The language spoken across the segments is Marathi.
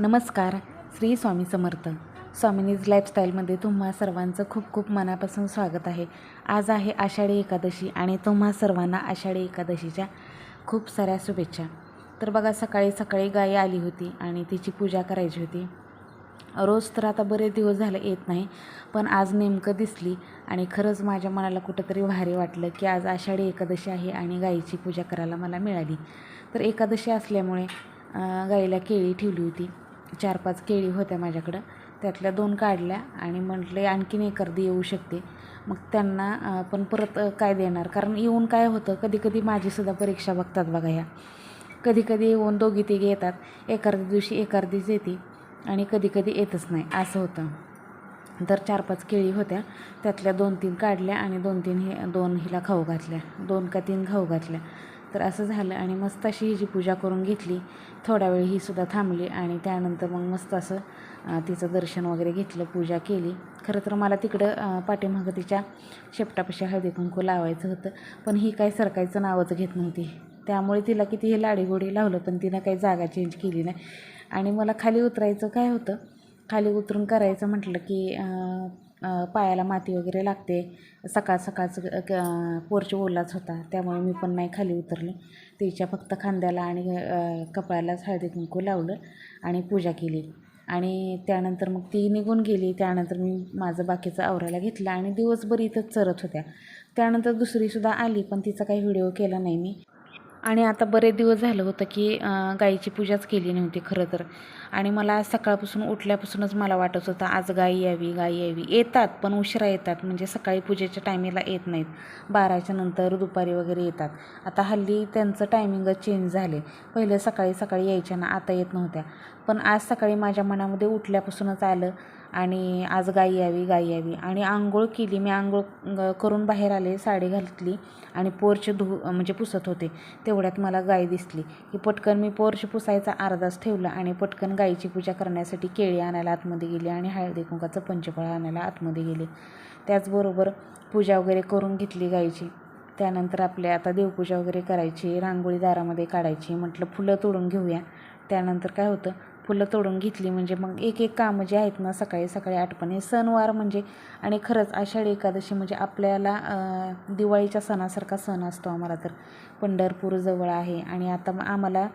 नमस्कार श्री स्वामी समर्थ. स्वामिनीज लाईफस्टाईलमध्ये तुम्हा सर्वांचं खूप खूप मनापासून स्वागत आहे. आज आहे आषाढी एकादशी आणि तुम्हा सर्वांना आषाढी एकादशीच्या खूप साऱ्या शुभेच्छा. तर बघा सकाळी सकाळी गाय आली होती आणि तिची पूजा करायची होती. रोज तर आता बरेच दिवस झाले येत नाही पण आज नेमकं दिसली आणि खरंच माझ्या मनाला कुठंतरी भारी वाटलं की आज आषाढी एकादशी आहे आणि गाईची पूजा करायला मला मिळाली. तर एकादशी असल्यामुळे गाईला केळी ठेवली होती. चार पाच केळी होत्या माझ्याकडं. त्यातल्या दोन काढल्या आणि म्हटले आणखीन एक अर्धी येऊ शकते. मग त्यांना पण परत काय देणार? कारण येऊन काय होतं? कधी कधी माझीसुद्धा परीक्षा बघतात बघा ह्या. कधी कधी येऊन दोघी तिघे येतात. एक अर्ध्या दिवशी एक अर्धीच येते आणि कधी कधी येतच नाही. असं होतं. तर चार पाच केळी होत्या. त्यातल्या दोन तीन काढल्या आणि दोन तीन हे दोन हिला खाऊ घातल्या. दोन का तीन खाऊ घातल्या. तर असं झालं आणि मस्त अशी हिची पूजा करून घेतली थोडा वेळ ही सुद्धा थांबली आणि त्यानंतर मग मस्त असं तिचं दर्शन वगैरे घेतलं पूजा केली. खरं तर मला तिकडं पाठीमागं तिच्या शेपटापाशी हळदी कुंकू लावायचं होतं पण ही काय सरकायचं नावच घेत नव्हती. त्यामुळे तिला किती हे लाडीगोडी लावलं पण तिनं काही जागा चेंज केली नाही. आणि मला खाली उतरायचं काय होतं खाली उतरून करायचं म्हटलं की पायाला माती वगैरे लागते. सकाळ सकाळचं क- ओलाच होता. त्यामुळे मी पण नाही खाली उतरले. तिच्या फक्त खांद्याला आणि अं, कपाळालाच हळदी कुंकू लावलं आणि पूजा केली. आणि त्यानंतर मग ती निघून गेली. त्यानंतर मी माझं बाकीचं आवरायला घेतलं आणि दिवसभर इथंच चरत होत्या. त्यानंतर दुसरीसुद्धा आली पण तिचा काही व्हिडिओ केला नाही मी. आणि आता बरेच दिवस झालं होतं की गाईची पूजाच केली नव्हती खरं तर. आणि मला आज सकाळपासून उठल्यापासूनच मला वाटत होतं आज गाई यावी गाई यावी. येतात पण उशिरा येतात. म्हणजे सकाळी पूजेच्या टायमिंगला येत नाहीत. बाराच्या नंतर दुपारी वगैरे येतात. आता हल्ली त्यांचं टायमिंगच चेंज झाले पहिले सकाळी सकाळी यायच्या ना आता येत नव्हत्या. पण आज सकाळी माझ्या मनामध्ये उठल्यापासूनच आलं आणि आज गाई यावी गाई यावी. आणि आंघोळ केली. मी आंघोळ करून बाहेर आले साडी घातली आणि पोर्च धु म्हणजे पुसत होते. तेवढ्यात मला गाय दिसली. की पटकन मी पोर्च पुसायचा अर्धाच ठेवला आणि पटकन गाईची पूजा करण्यासाठी केळी आणायला आतमध्ये गेली आणि हळदी कुंकाचं पंचफळ आणायला आतमध्ये गेले. त्याचबरोबर पूजा वगैरे करून घेतली गाईची. त्यानंतर आपल्या आता देवपूजा वगैरे करायची रांगोळी दारामध्ये काढायची म्हटलं फुलं तोडून घेऊया. त्यानंतर काय होतं? फुलं तोडून घेतली. म्हणजे मग एक एक कामं जे आहेत ना सकाळी सकाळी आठवण सणवार म्हणजे आणि खरंच आषाढी एकादशी म्हणजे आपल्याला दिवाळीच्या सणासारखा सण असतो आम्हाला तर. पंढरपूर जवळ आहे आणि आता आम्हाला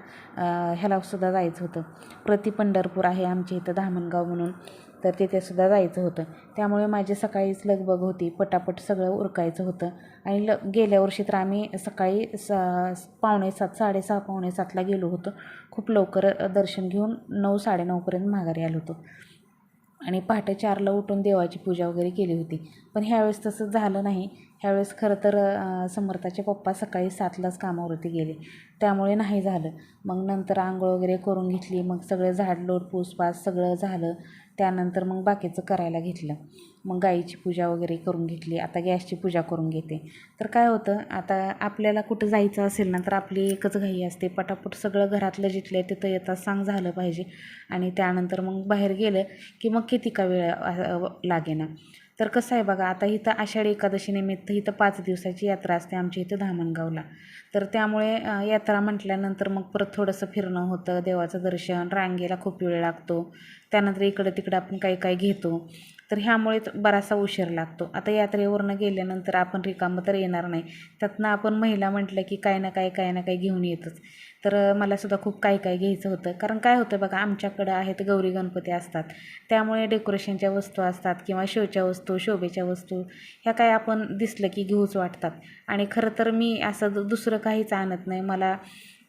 ह्यालासुद्धा जायचं होतं. प्रति पंढरपूर आहे आमच्या इथं धामणगाव म्हणून. तर तिथेसुद्धा जायचं होतं. त्यामुळे माझी सकाळीच लगबग होती. पटापट सगळं उरकायचं होतं. आणि ल गेल्या वर्षी तर आम्ही सकाळी स पावणे सात साडेसहा पावणे सातला गेलो होतो. खूप लवकर दर्शन घेऊन नऊ साडेनऊपर्यंत माघारी आलो होतो. आणि पहाटे चारला उठून देवाची पूजा वगैरे केली होती. पण ह्यावेळेस तसं झालं नाही. ह्यावेळेस खरं तर समर्थाचे पप्पा सकाळी सातलाच कामावरती गेले. त्यामुळे नाही झालं. मग नंतर आंघोळ वगैरे करून घेतली. मग सगळं झाडलोट पूसपास सगळं झालं. त्यानंतर मग बाकीचं करायला घेतलं. मग गाईची पूजा वगैरे करून घेतली. आता गॅसची पूजा करून घेते. तर काय होतं आता आपल्याला कुठं जायचं असेल ना तर आपली एकच घाई असते. पटापट सगळं घरातलं जिथलं आहे तिथं येतात सांग झालं पाहिजे. आणि त्यानंतर मग बाहेर गेलं की मग किती का वेळ लागेना. तर कसं आहे बघा आता इथं आषाढी एकादशीनिमित्त इथं पाच दिवसाची यात्रा असते आमच्या इथं धामणगावला. तर त्यामुळे यात्रा म्हटल्यानंतर मग परत थोडंसं फिरणं होतं देवाचं दर्शन रांगेला खूप वेळ लागतो. त्यानंतर इकडं तिकडं आपण काही काही घेतो. तर ह्यामुळे बराचसा उशीर लागतो. आता यात्रेवरनं गेल्यानंतर आपण रिकामं तर येणार नाही. त्यातनं आपण महिला म्हटलं की काय ना काय काय ना काय घेऊन येतच. तर मला सुद्धा खूप काही काय घ्यायचं होतं. कारण काय होतं बघा आमच्याकडं आहेत गौरी गणपती असतात. त्यामुळे डेकोरेशनच्या वस्तू असतात किंवा शोच्या वस्तू शोभेच्या वस्तू ह्या काय आपण दिसलं की घेऊच वाटतात. आणि खरं तर मी असं दु- दुसरं काहीच आणत नाही. मला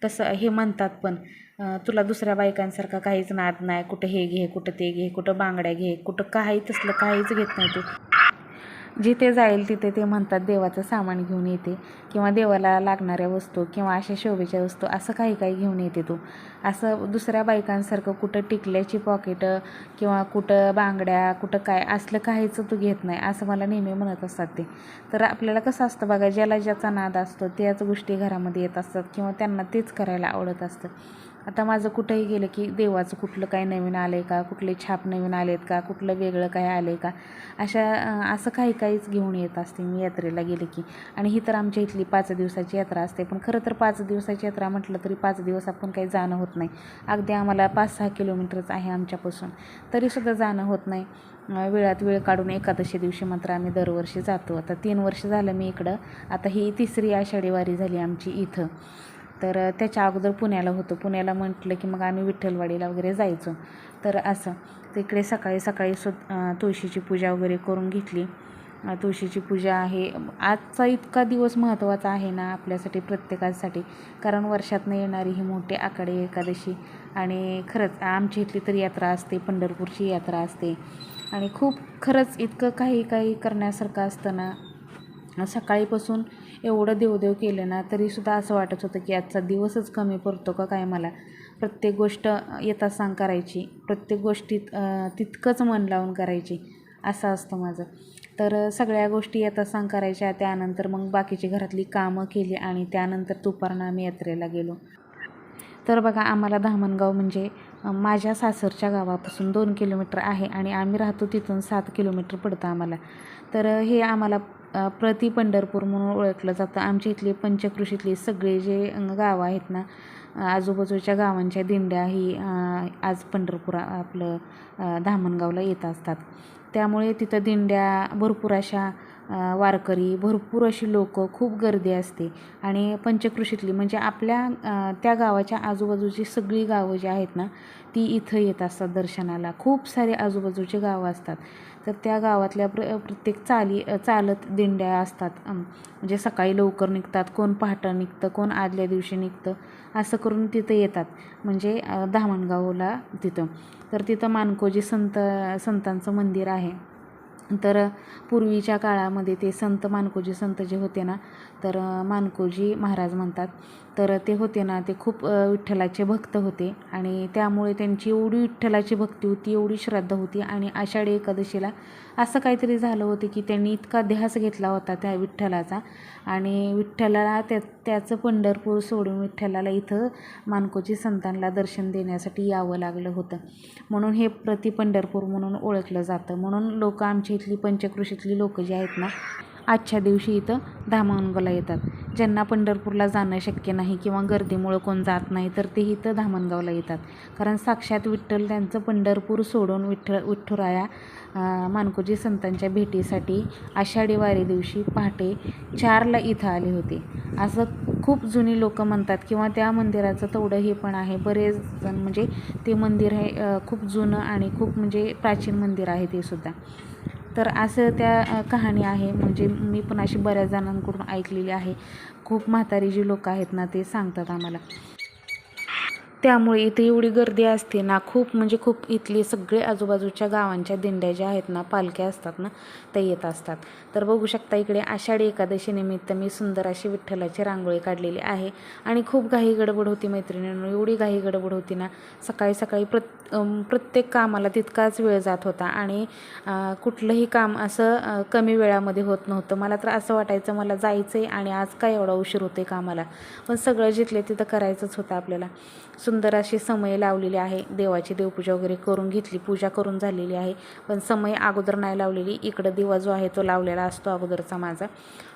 कसं हे म्हणतात पण तुला दुसऱ्या बायकांसारखा काहीच नाद नाही. कुठं हे घे कुठं ते घे कुठं बांगड्या घे कुठं काही तसलं काहीच घेत नाही तू. जिथे जाईल तिथे ते म्हणतात देवाचं सामान घेऊन येते. किंवा देवाला लागणाऱ्या वस्तू किंवा अशा शोभेच्या वस्तू असं काही काही घेऊन येते तू. असं दुसऱ्या बायकांसारखं कुठं टिकल्याची पॉकेटं किंवा कुठं बांगड्या कुठं काय असलं काहीच तू घेत नाही असं मला नेहमी म्हणत असतात ते. तर आपल्याला कसं असतं बघा ज्याला ज्याचा नाद असतो त्याच गोष्टी घरामध्ये येत असतात किंवा त्यांना तेच करायला आवडत असतं. आता माझं कुठंही गेलं की देवाचं कुठलं काय नवीन आलं आहे का? कुठले छाप नवीन आले आहेत का? कुठलं वेगळं काय आलं आहे का? अशा असं काही काहीच घेऊन येत असते मी यात्रेला गेले की. आणि ही तर आमच्या इथली पाच दिवसाची यात्रा असते. पण खरं तर पाच दिवसाची यात्रा म्हटलं तरी पाच दिवस आपण काही जाणं होत नाही. अगदी आम्हाला पाच सहा किलोमीटरच आहे आमच्यापासून. तरीसुद्धा जाणं होत नाही. वेळात वेळ काढून एकादशी दिवशी मात्र आम्ही दरवर्षी जातो. आता तीन वर्ष झालं मी इकडं. आता ही तिसरी आषाढी वारी झाली आमची इथं. तर त्याच्या अगोदर पुण्याला होतो. पुण्याला म्हटलं की मग आम्ही विठ्ठलवाडीला वगैरे जायचो. तर असं तिकडे सकाळी सकाळी सु तुळशीची पूजा वगैरे करून घेतली. तुळशीची पूजा आहे. आजचा इतका दिवस महत्त्वाचा आहे ना आपल्यासाठी प्रत्येकासाठी. कारण वर्षातनं येणारी ही मोठी आकडे एकादशी आणि खरंच आमची इथली तर यात्रा असते पंढरपूरची यात्रा असते. आणि खूप खरंच इतकं काही काही करण्यासारखं असतं ना सकाळीपासून एवढं देवदेव केलं ना तरीसुद्धा असं वाटत होतं की आजचा दिवसच कमी पडतो का काय मला? प्रत्येक गोष्ट येता सांग करायची. प्रत्येक गोष्टीत तितकंच मन लावून करायची. असं असतं माझं. तर सगळ्या गोष्टी येता सांग करायच्या. त्यानंतर मग बाकीची घरातली कामं केली आणि त्यानंतर दुपारनं आम्ही यात्रेला गेलो. तर बघा आम्हाला धामणगाव म्हणजे माझ्या सासरच्या गावापासून दोन किलोमीटर आहे आणि आम्ही राहतो तिथून सात किलोमीटर पडतं आम्हाला. तर हे आम्हाला प्रति पंढरपूर म्हणून ओळखलं जातं. आमच्या इथले पंचकृषीतले सगळे जे गावं आहेत ना आजूबाजूच्या गावांच्या दिंड्या ही आज पंढरपूर आपलं धामणगावला येत असतात. त्यामुळे तिथं दिंड्या भरपूर अशा वारकरी भरपूर अशी लोक खूप गर्दी असते. आणि पंचकृषीतली म्हणजे आपल्या त्या गावाच्या आजूबाजूची सगळी गावं जी आहेत ना ती इथं येत असतात दर्शनाला. खूप सारे आजूबाजूचे गावं असतात. तर त्या गावातल्या प्र प्रत्येक चाली चालत दिंड्या असतात. म्हणजे सकाळी लवकर निघतात कोण पहाटं निघतं कोण आदल्या दिवशी निघतं असं करून तिथं येतात. म्हणजे धामणगावला तिथं. तर तिथं मानकोजी संत संतांचं मंदिर आहे. तर पूर्वीच्या काळामध्ये ते संत मानकोजी संत जे होते ना तर मानकोजी महाराज म्हणतात तर ते होते ना ते खूप विठ्ठलाचे भक्त होते. आणि त्यामुळे त्यांची एवढी विठ्ठलाची भक्ती होती एवढी श्रद्धा होती. आणि आषाढी एकादशीला असं काहीतरी झालं होतं की त्यांनी इतका ध्यास घेतला होता त्या विठ्ठलाचा. आणि विठ्ठलाला त्या त्याचं पंढरपूर सोडून विठ्ठलाला इथं मानकोची संतांना दर्शन देण्यासाठी यावं लागलं होतं. म्हणून हे प्रति पंढरपूर म्हणून ओळखलं जातं. म्हणून लोक आमच्या इथली पंचकृषीतली लोकं जी आहेत ना आजच्या दिवशी इथं धामणगावला येतात. ज्यांना पंढरपूरला जाणं शक्य नाही किंवा गर्दीमुळं कोण जात नाही तर ते इथं धामणगावला येतात. कारण साक्षात विठ्ठल त्यांचं पंढरपूर सोडून विठ्ठल विठ्ठुराया मानकोजी संतांच्या भेटीसाठी आषाढी वारी दिवशी पहाटे चारला इथं आले होते. असं खूप जुनी लोक म्हणतात किंवा त्या मंदिराचं तेवढं हे पण आहे. बरेच जण म्हणजे ते मंदिर हे खूप जुनं आणि खूप म्हणजे प्राचीन मंदिर आहे ते सुद्धा. तर असं त्या कहाणी आहे. म्हणजे मी पण अशी बऱ्याच जणांकडून ऐकलेली आहे. खूप म्हातारी जी लोक आहेत ना ते सांगतात आम्हाला. त्यामुळे इथे एवढी गर्दी असते ना खूप म्हणजे खूप इथले सगळे आजूबाजूच्या गावांच्या दिंड्या ज्या आहेत ना पालख्या असतात ना त्या येत असतात. तर बघू शकता इकडे आषाढी एकादशीनिमित्त मी सुंदर अशी विठ्ठलाची रांगोळी काढलेली आहे. आणि खूप घाई गडबड होती मैत्रिणींनो एवढी घाई गडबड होती ना सकाळी सकाळी प्रत प्रत्येक कामाला तितकाच वेळ जात होता आणि कुठलंही काम असं कमी वेळामध्ये होत नव्हतं. मला तर असं वाटायचं मला जायचं आहे आणि आज काय एवढा उशीर होतो आहे कामाला. पण सगळं जिथले तिथं करायचंच होतं आपल्याला. सुंदर अशी समय लावलेली आहे. देवाची देवपूजा वगैरे करून घेतली पूजा करून झालेली आहे. पण समय अगोदर नाही लावलेली. इकडं दिवा जो आहे तो लावलेला असतो अगोदरचा माझा.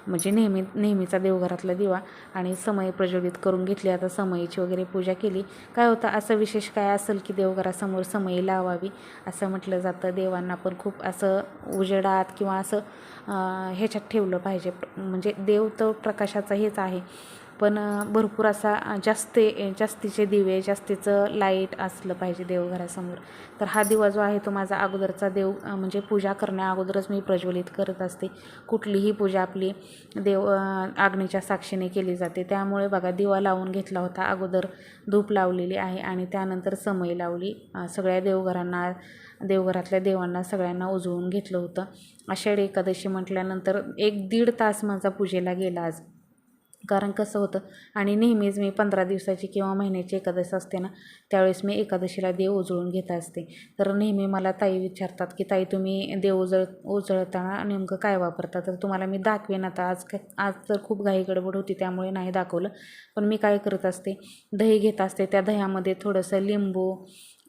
म्हणजे नेहमी नेहमीचा देवघरातला दिवा आणि समय प्रज्वलित करून घेतली. आता समयीची वगैरे पूजा केली. काय होतं? असं विशेष काय असेल की देवघरासमोर समयी लावावी? असं म्हटलं जातं. देवांना पण खूप असं उजेडात किंवा असं ह्याच्यात ठेवलं पाहिजे. म्हणजे देव तर प्रकाशाचा हेच आहे. पण भरपूर असा जास्ती जास्त जास्तीचे दिवे जास्तीचं लाइट असलं पाहिजे देवघरासमोर. तर हा दिवा जो आहे तो माझा अगोदरचा देव म्हणजे पूजा करण्या अगोदरच मी प्रज्वलित करत असते. कुठलीही पूजा आपली देव अं, अग्नीच्या साक्षीने केली जाते. त्यामुळे बघा दिवा लावून घेतला होता. अगोदर धूप लावलेली आहे आणि त्यानंतर समय लावली. सगळ्या देवघरांना देवघरातल्या देवांना सगळ्यांना उजळून घेतलं होतं. आषाढी एकादशी म्हटल्यानंतर एक दीड तास माझा पूजेला गेला आज. कारण कसं होतं आणि नेहमीच मी पंधरा दिवसाची किंवा महिन्याची एकादशी असते ना त्यावेळेस मी एकादशीला देव उजळून घेत असते. तर नेहमी मला ताई विचारतात की ताई तुम्ही देव उजळ उजळताना नेमकं काय वापरता? तर तुम्हाला मी दाखवेन आता आज काय आज तर खूप घाई गडबड होती त्यामुळे नाही दाखवलं. पण मी काय करत असते दही घेत असते त्या दह्यामध्ये थोडंसं लिंबू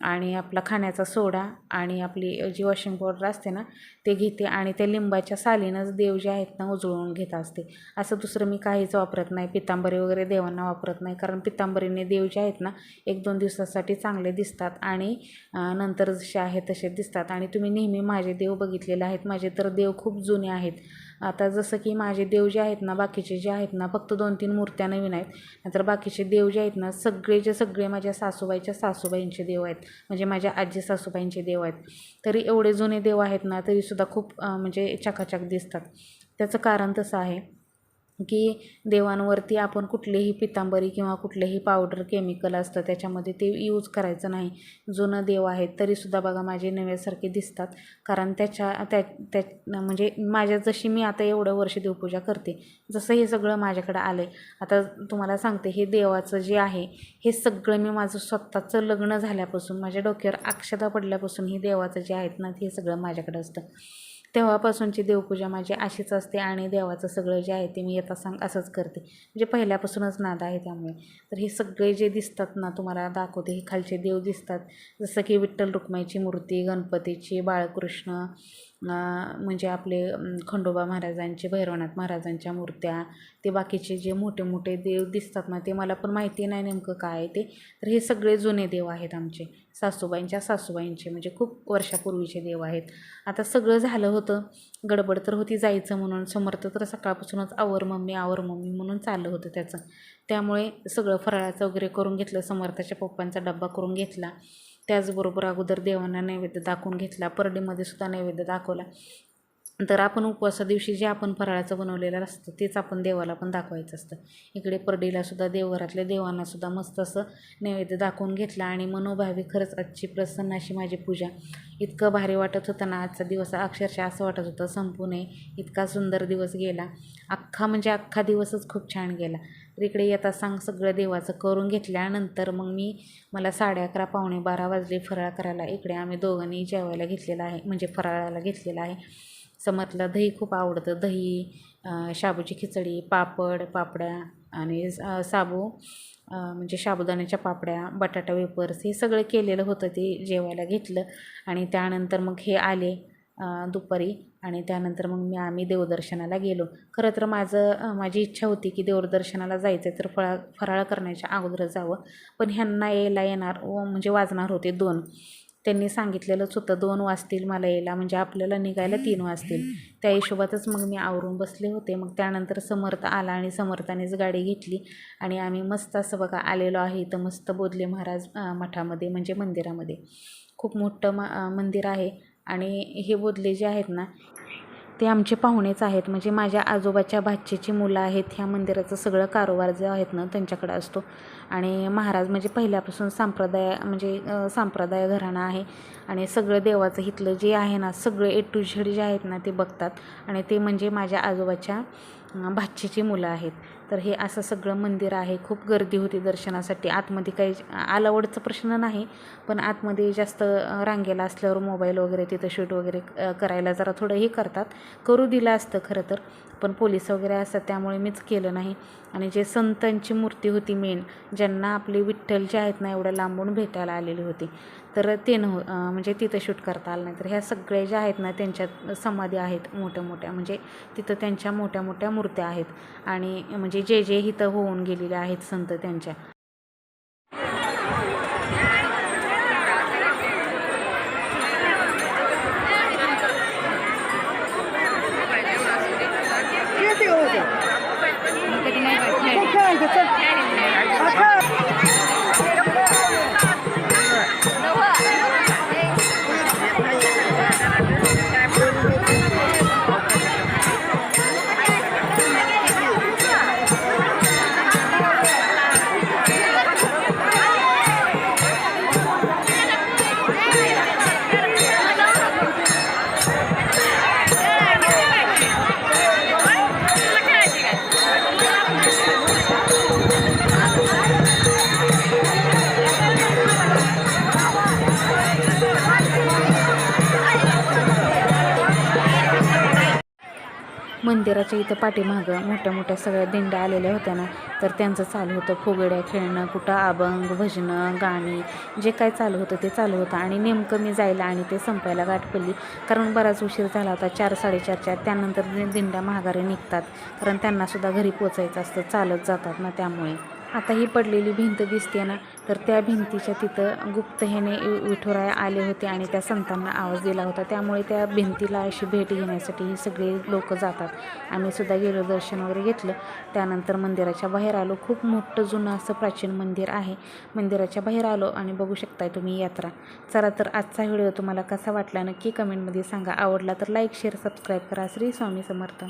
आणि आपला खाण्याचा सोडा आणि आपली जी वॉशिंग पावडर असते ना ते घेते आणि त्या लिंबाच्या सालीनंच देव जे आहेत ना उजळून घेत असते. असं दुसरं मी काहीच वापरत नाही पितांबरी वगैरे देवांना वापरत नाही. कारण पितांबरीने देव जे आहेत ना एक दोन दिवसासाठी चांगले दिसतात आणि नंतर जसे आहेत तसे दिसतात. आणि तुम्ही नेहमी माझे देव बघितलेले आहेत. माझे तर देव खूप जुने आहेत. आता जसं की माझे देव जे आहेत ना बाकीचे जे आहेत ना फक्त दोन तीन मूर्त्या नवीन आहेत. नंतर बाकीचे देव जे आहेत ना सगळे जे सगळे माझ्या सासूबाईच्या सासूबाईंचे देव आहेत. म्हणजे माझ्या आजी सासूबाईंचे देव आहेत. तरी एवढे जुने देव आहेत ना तरीसुद्धा खूप म्हणजे चकाचक दिसतात. त्याचं कारण तसं आहे की देवांवरती आपण कुठलीही पितांबरी किंवा कुठलेही पावडर केमिकल असतं त्याच्यामध्ये ते यूज करायचं नाही. जुनं देव आहेत तरीसुद्धा बघा माझे नव्यासारखे दिसतात. कारण त्याच्या त्या त्या म्हणजे माझ्या जशी मी आता एवढं वर्ष देवपूजा करते जसं हे सगळं माझ्याकडं आलं आहे आता तुम्हाला सांगते हे देवाचं जे आहे हे सगळं मी माझं स्वतःचं लग्न झाल्यापासून माझ्या डोक्यावर अक्षता पडल्यापासून हे देवाचं जे आहेत ना ते सगळं माझ्याकडं असतं. तेव्हापासूनची देवपूजा माझी अशीच असते आणि देवाचं सगळं जे आहे ते मी येता सांग असंच करते. म्हणजे पहिल्यापासूनच नाद आहे त्यामुळे. तर हे सगळे जे दिसतात ना तुम्हाला दाखवते हे खालचे देव दिसतात. जसं की विठ्ठल रुक्माईची मूर्ती गणपतीची बाळकृष्ण म्हणजे आपले खंडोबा महाराजांचे भैरवनाथ महाराजांच्या मूर्त्या ते बाकीचे जे मोठे मोठे देव दिसतात ना ते मला पण माहिती नाही नेमकं काय आहे ते. तर हे सगळे जुने देव आहेत आमचे. सासूबाईंच्या सासूबाईंचे म्हणजे खूप वर्षापूर्वीचे देव आहेत. आता सगळं झालं होतं. गडबड तर होती जायचं म्हणून. समर्थ तर सकाळपासूनच आवर मम्मी आवर मम्मी म्हणून चाललं होतं त्याचं. त्यामुळे सगळं फराळाचं वगैरे करून घेतलं. समर्थाच्या पप्पांचा डब्बा करून घेतला. त्याचबरोबर अगोदर देवांना नैवेद्य दाखवून घेतला. परडीमध्ये सुद्धा नैवेद्य दाखवला. तर आपण उपवासा दिवशी जे आपण फराळाचं बनवलेलं असतं तेच आपण देवाला पण दाखवायचं असतं. इकडे परडीला सुद्धा देवघरातल्या देवांना सुद्धा मस्त असं नैवेद्य दाखवून घेतला आणि मनोभावी खरंच आजची प्रसन्न अशी माझी पूजा. इतकं भारी वाटत होतं ना आजचा दिवस अक्षरशः असं वाटत होतं संपू नये इतका सुंदर दिवस गेला. अख्खा म्हणजे अख्खा दिवसच खूप छान गेला. तर इकडे येता सांग सगळं देवाचं करून घेतल्यानंतर मग मी मला साडे अकरा पावणे बारा वाजले फराळ करायला. इकडे आम्ही दोघांनी जेवायला घेतलेला आहे म्हणजे फराळाला घेतलेला आहे. समर्थला दही खूप आवडतं. दही शाबूची खिचडी पापड पापड्या आणि साबू म्हणजे साबुदाण्याच्या पापड्या बटाटा वेपर्स हे सगळं केलेलं होतं ते जेवायला घेतलं. आणि त्यानंतर मग हे आले दुपारी आणि त्यानंतर मग मी आम्ही देवदर्शनाला गेलो. खरं तर माझं माझी इच्छा होती की देवदर्शनाला जायचं तर फळा फराळ करण्याच्या अगोदर जावं. पण ह्यांना यायला येणार व म्हणजे वाजणार होते दोन. त्यांनी सांगितलेलंच होतं दोन वाजतील मला यायला म्हणजे आपल्याला निघायला तीन वाजतील. त्या हिशोबातच मग मी आवरून बसले होते. मग त्यानंतर समर्थ आला आणि समर्थानेच गाडी घेतली आणि आम्ही मस्त असं बघा आलेलो आहे इथं मस्त बोधले महाराज मठामध्ये म्हणजे मंदिरामध्ये. खूप मोठं म मंदिर आहे आणि हे बोधले जे आहेत ना ते आमचे पाहुणेच आहेत. म्हणजे माझ्या आजोबाच्या भाचीची मुलं आहेत. ह्या मंदिराचं सगळं कारोबार जे आहेत ना त्यांच्याकडे असतो. आणि महाराज म्हणजे पहिल्यापासून संप्रदाय म्हणजे सांप्रदाय संप्रदाय घराणा आहे. आणि सगळं देवाचं इथलं जे आहे ना सगळे ए टू झेड जे आहेत ना ते बघतात. आणि ते म्हणजे माझ्या आजोबाच्या भाचीची मुलं आहेत. तर हे असं सगळं मंदिर आहे. खूप गर्दी होती दर्शनासाठी. आतमध्ये काही अलावडचा प्रश्न नाही पण आतमध्ये जास्त रांगेला असल्यावर मोबाईल वगैरे तिथं शूट वगैरे करायला जरा थोडं हे करतात. करू दिलं असतं खरं तर. पण पोलीस वगैरे असतात त्यामुळे मीच केलं नाही. आणि जे संतांची मूर्ती होती मेन ज्यांना आपले विठ्ठल जे आहेत ना एवढ्या लांबून भेटायला आलेली होती. तर ते न म्हणजे तिथं शूट करता आलं नाही. तर ह्या सगळ्या ज्या आहेत ना त्यांच्यात समाधी आहेत मोठ्या मोठ्या म्हणजे तिथं त्यांच्या मोठ्या मोठ्या मूर्त्या आहेत. आणि म्हणजे जे जे इथं होऊन गेलेले आहेत संत त्यांच्या. मंदिराच्या इथं पाठीमागं मोठ्या मोठ्या सगळ्या दिंड्या आलेल्या होत्या ना तर त्यांचं चालू होतं फुगड्या खेळणं कुठं अभंग भजनं गाणी जे काय चालू होतं ते चालू होतं. आणि नेमकं मी जायला आणि ते संपायला गाठ पडली. कारण बराच उशीर झाला होता चार साडेचारच्या त्यानंतर दिंड्या महागारी निघतात. कारण त्यांनासुद्धा घरी पोचायचं असतं चालत जातात ना त्यामुळे. आता ही पडलेली भिंत दिसते ना तर त्या भिंतीच्या तिथं गुप्त ह्याने वि- विठुराया आले होते आणि त्या संतांना आवाज दिला होता. त्यामुळे त्या भिंतीला अशी भेट घेण्यासाठी ही सगळे लोक जातात. आम्ही सुद्धा गेलो दर्शन वगैरे घेतलं. त्यानंतर मंदिराच्या बाहेर आलो. खूप मोठं जुनं असं प्राचीन मंदिर आहे. मंदिराच्या बाहेर आलो आणि बघू शकताय तुम्ही यात्रा. चला तर आजचा व्हिडिओ तुम्हाला कसा वाटला नक्की कमेंटमध्ये सांगा. आवडला तर लाईक शेअर सबस्क्राईब करा. श्री स्वामी समर्थ.